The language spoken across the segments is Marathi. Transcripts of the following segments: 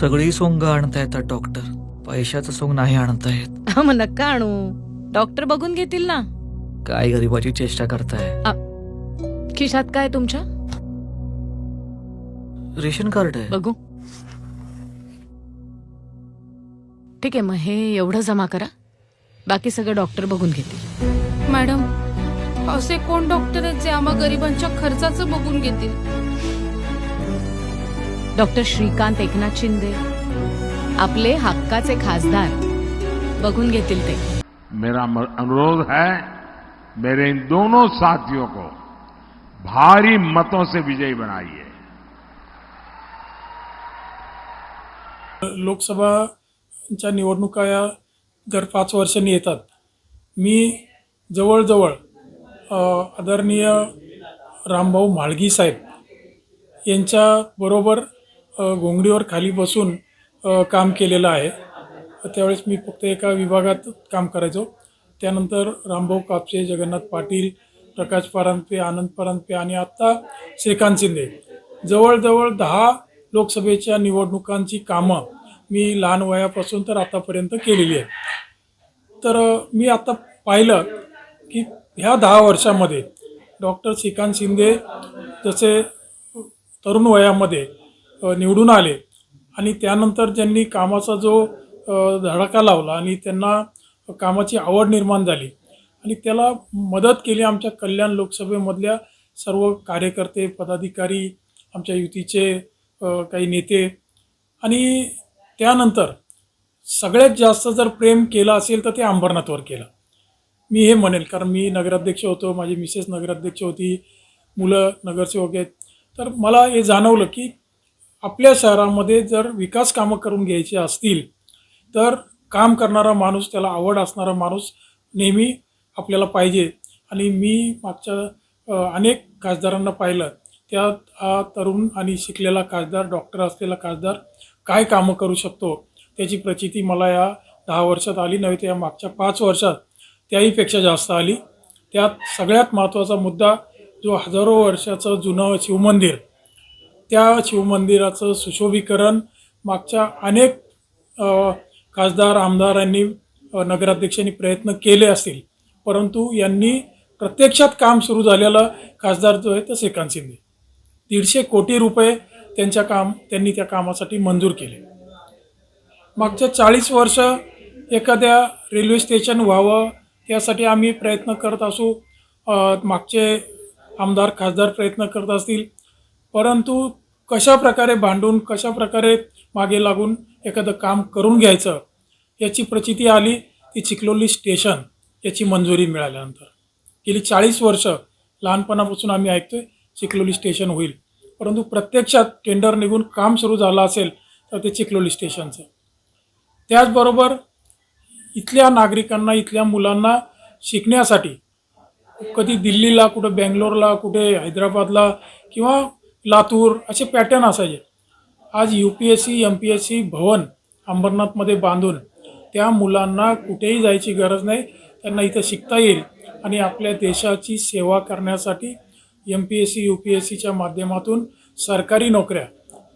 सगळी सोंग आणता येतात डॉक्टर. पैशाचं सोंग नाही आणता येत. हा मग नका आणू. डॉक्टर बघून घेतील ना. काय गरीबाची चेष्टा करताय? खिशात काय तुमच्या? रेशन कार्ड आहे. बघू. ठीक आहे मग हे एवढं जमा करा. बाकी सगळं डॉक्टर बघून घेतील. मॅडम असे कोण डॉक्टर आहेत जे आम्हा गरिबांच्या खर्चाचं बघून घेतील? डॉक्टर श्रीकांत एकनाथ शिंदे. आपले हक्काचे खासदार. बघून घेतील ते. मेरा म- अनुरोध है मेरे इन दोनों साथियों को भारी मतों से विजयी बनाइए। लोकसभाच्या निवडणुका या दर पाच वर्षांनी येतात. मी जवळजवळ आदरणीय रामभाऊ म्हाळगी साहेब यांच्याबरोबर घोंगडीवर खाली बसून काम केलेलं आहे. त्यावेळेस मी फक्त एका विभागात काम करायचो. त्यानंतर रामभाऊ कापसे जगन्नाथ पाटील प्रकाश परांजपे आनंद परांजपे आणि आत्ता श्रीकांत शिंदे. जवळजवळ दहा लोकसभेच्या निवडणुकांची कामं मी लहान वयापासून तर आतापर्यंत केलेली आहे तर मी आता पाहिलं की ह्या दहा वर्षामध्ये डॉक्टर श्रीकांत शिंदे जसे तरुण वयामध्ये निवडून आले. आणि त्यानंतर ज्यांनी कामाचा जो धडाका लावला आणि त्यांना कामाची आवड निर्माण झाली. आणि त्याला मदत केली आमच्या कल्याण लोकसभेमधल्या सर्व कार्यकर्ते पदाधिकारी आमच्या युतीचे काही नेते. आणि त्यानंतर सगळ्यात जास्त जर प्रेम केलं असेल तर ते अंबरनाथवर केलं. मी हे म्हणेल कारण मी नगराध्यक्ष होतो माझी मिसेस नगराध्यक्ष होती मुलं नगरसेवक आहेत. तर मला हे जाणवलं की आपल्या शहरामध्ये जर विकास कामं करून घ्यायची असतील तर काम करणारा माणूस त्याला आवड असणारा माणूस नेहमी आपल्याला पाहिजे. आणि मी मागच्या अनेक खासदारांना पाहिलं. त्यात हा तरुण आणि शिकलेला खासदार डॉक्टर असलेला खासदार काय कामं करू शकतो? त्याची प्रचिती मला या दहा वर्षात आली नव्हे तर या मागच्या पाच वर्षात त्याहीपेक्षा जास्त आली. त्यात सगळ्यात महत्त्वाचा मुद्दा जो हजारो वर्षाचं जुनं शिवमंदिर त्या शिवमंदिराचं सुशोभीकरण मागच्या अनेक खासदार आमदारांनी नगराध्यक्षांनी प्रयत्न केले असतील. परंतु यांनी प्रत्यक्षात काम सुरू झालेलं खासदार जो आहे तो श्रीकांत शिंदे. दीडशे कोटी रुपये त्यांच्या काम त्यांनी त्या कामासाठी मंजूर केले. मागच्या चाळीस वर्ष एखाद्या रेल्वे स्टेशन व्हावं त्यासाठी आम्ही प्रयत्न करत असू मागचे आमदार खासदार प्रयत्न करत असतील. परंतु कशा प्रकारे भांडून कशा प्रकारे मागे लागून एखादं काम करून घ्यायचं याची प्रचिती आली ती चिखलोली स्टेशन याची मंजुरी मिळाल्यानंतर. गेली चाळीस वर्ष लहानपणापासून आम्ही ऐकतोय चिखलोली स्टेशन होईल. परंतु प्रत्यक्षात टेंडर निघून काम सुरू झालं असेल तर ते चिखलोली स्टेशनचं. त्याचबरोबर इथल्या नागरिकांना इथल्या मुलांना शिकण्यासाठी कधी दिल्लीला कुठं बँगलोरला कुठे हैदराबादला किंवा लातूर असे पॅटर्न असायचे. आज U P S C M P S C भवन अंबरनाथमध्ये बांधून त्या मुलांना कुठेही जायची गरज नाही. त्यांना इथं शिकता येईल आणि आपल्या देशाची सेवा करण्यासाठी M P S C U P S सीच्या माध्यमातून सरकारी नोकऱ्या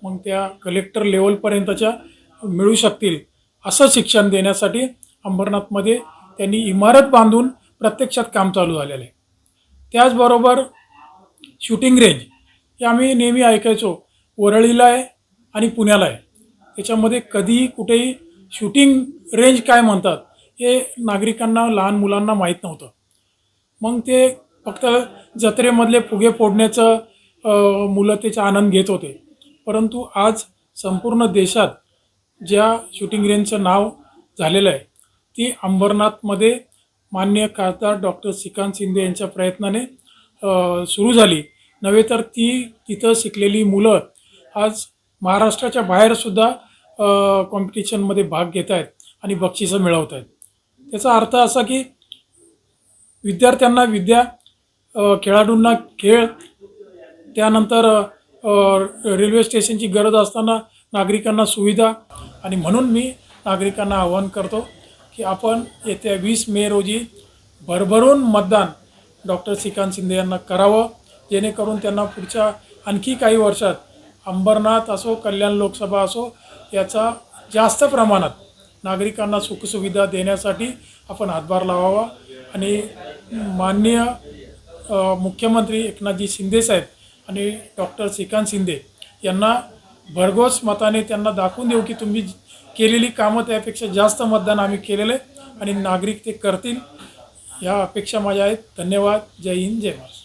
मग त्या कलेक्टर लेवलपर्यंतच्या मिळू शकतील असं शिक्षण देण्यासाठी अंबरनाथमध्ये त्यांनी इमारत बांधून प्रत्यक्षात काम चालू झालेलं आहे. त्याचबरोबर शूटिंग रेंज हे आम्ही नेहमी ऐकायचो. वरळीला आहे आणि पुण्याला आहे. त्याच्यामध्ये कधीही कुठेही शूटिंग रेंज काय म्हणतात हे नागरिकांना लहान मुलांना माहीत नव्हतं. मग ते फक्त जत्रेमधले फुगे फोडण्याचं मुलं त्याचा आनंद घेत होते. परंतु आज संपूर्ण देशात ज्या शूटिंग रेंजचं नाव झालेलं आहे ती अंबरनाथमध्ये मान्य खासदार डॉक्टर श्रीकांत शिंदे यांच्या प्रयत्नाने सुरू झाली. नव्हे तर ती तिथं शिकलेली मुलं आज महाराष्ट्राच्या बाहेरसुद्धा कॉम्पिटिशनमध्ये भाग घेत आहेत आणि बक्षिसं मिळवत आहेत. त्याचा अर्थ असा की विद्यार्थ्यांना विद्या खेळाडूंना खेळ त्यानंतर रेल्वे स्टेशनची गरज असताना नागरिकांना सुविधा आणि म्हणून मी नागरिकांना आवाहन करतो की आपण येत्या वीस मे रोजी भरभरून मतदान डॉक्टर श्रीकांत शिंदे यांना करावं. जेणेकरून त्यांना पुढच्या आणखी काही वर्षात अंबरनाथ असो कल्याण लोकसभा असो याचा जास्त प्रमाणात नागरिकांना सुखसुविधा देण्यासाठी आपण हातभार लावावा. आणि माननीय मुख्यमंत्री एकनाथजी शिंदेसाहेब आणि डॉक्टर श्रीकांत शिंदे यांना भरघोस मताने त्यांना दाखवून देऊ की तुम्ही केलेली कामं त्यापेक्षा जास्त मतदान आम्ही केलेलं आहे आणि नागरिक ते करतील. या अपेक्षा माझ्या आहेत. धन्यवाद. जय हिंद. जय महाराष्ट्र.